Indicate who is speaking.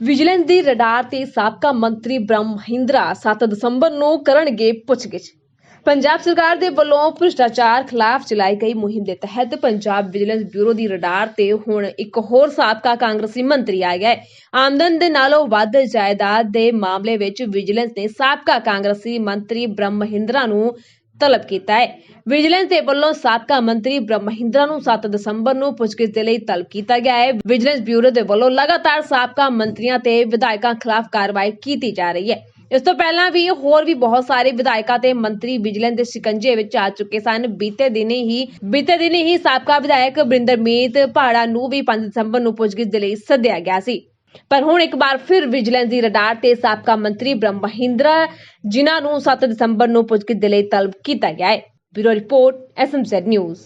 Speaker 1: Vigilance ਦੀ radar ਤੇ ਸਾਬਕਾ ਮੰਤਰੀ ਬ੍ਰਹਮ ਮਹਿੰਦਰਾ 7 ਦਸੰਬਰ ਨੂੰ ਕਰਨਗੇ ਪੁੱਛਗਿੱਛ। ਪੰਜਾਬ ਸਰਕਾਰ ਦੇ ਵੱਲੋਂ ਭ੍ਰਿਸ਼ਟਾਚਾਰ ਖਿਲਾਫ ਚਲਾਈ ਗਈ ਮੁਹਿੰਮ ਦੇ ਤਹਿਤ ਪੰਜਾਬ ਵਿਜੀਲੈਂਸ ਬਿਊਰੋ ਦੀ ਰਡਾਰ ਤੇ ਹੁਣ ਇੱਕ ਹੋਰ ਸਾਬਕਾ ਕਾਂਗਰਸੀ ਮੰਤਰੀ ਆ ਗਿਆ ਹੈ। ਆਮਦਨ ਦੇ ਨਾਲੋਂ ਵੱਧ ਜਾਇਦਾਦ ਦੇ ਮਾਮਲੇ ਵਿੱਚ ਵਿਜੀਲੈਂਸ ਨੇ ਸਾਬਕਾ ਕਾਂਗਰਸੀ ਮੰਤਰੀ ਬ੍ਰਹਮ ਮਹਿੰਦਰਾ ਨੂੰ ਤਲਬ ਕੀਤਾ ਹੈ। ਵਿਜੀਲੈਂਸ ਦੇ ਵੱਲੋਂ ਸਾਬਕਾ ਮੰਤਰੀ ਬ੍ਰਹਮ ਨੂੰ 7 ਦਸੰਬਰ ਨੂੰ ਪੁੱਛਗਿੱਛ ਦੇ ਲਈ ਤਲਬ ਕੀਤਾ ਗਿਆ ਹੈ। ਵਿਜੀਲੈਂਸ ਬਿਊਰੋ ਦੇ ਵੱਲੋਂ ਲਗਾਤਾਰ ਸਾਬਕਾ ਮੰਤਰੀਆਂ ਤੇ ਵਿਧਾਇਕਾਂ ਖਿਲਾਫ ਕਾਰਵਾਈ ਕੀਤੀ ਜਾ ਰਹੀ ਹੈ। ਇਸ ਤੋਂ ਪਹਿਲਾਂ ਵੀ ਹੋਰ ਵੀ ਬਹੁਤ ਸਾਰੇ ਵਿਧਾਇਕਾਂ ਤੇ ਮੰਤਰੀ ਵਿਜੀਲੈਂਸ ਦੇ ਸ਼ਿਕੰਜੇ ਵਿੱਚ ਆ ਚੁੱਕੇ ਸਨ। ਬੀਤੇ ਦਿਨੇ ਹੀ, ਬੀਤੇ ਦਿਨੇ ਹੀ ਸਾਬਕਾ ਵਿਧਾਇਕ ਬਰਿੰਦਰਮੀਤ ਪਹਾੜਾ ਨੂੰ ਵੀ 5 ਦਸੰਬਰ ਨੂੰ ਪੁੱਛਗਿੱਛ ਦੇ ਲਈ ਸੱਦਿਆ ਗਿਆ ਸੀ। ਪਰ ਹੁਣ ਇੱਕ ਵਾਰ ਫਿਰ ਵਿਜੀਲੈਂਸ ਦੀ ਰਡਾਰ ਤੇ ਸਾਬਕਾ ਮੰਤਰੀ ਬ੍ਰਹਮ ਮਹਿੰਦਰਾ ਜਿਨ੍ਹਾਂ ਨੂੰ 7 ਦਸੰਬਰ ਨੂੰ ਪੁੱਛਗਿੱਛ ਦੇ ਲਈ ਤਲਬ ਕੀਤਾ ਗਿਆ ਹੈ। Bureau report, SMZ news.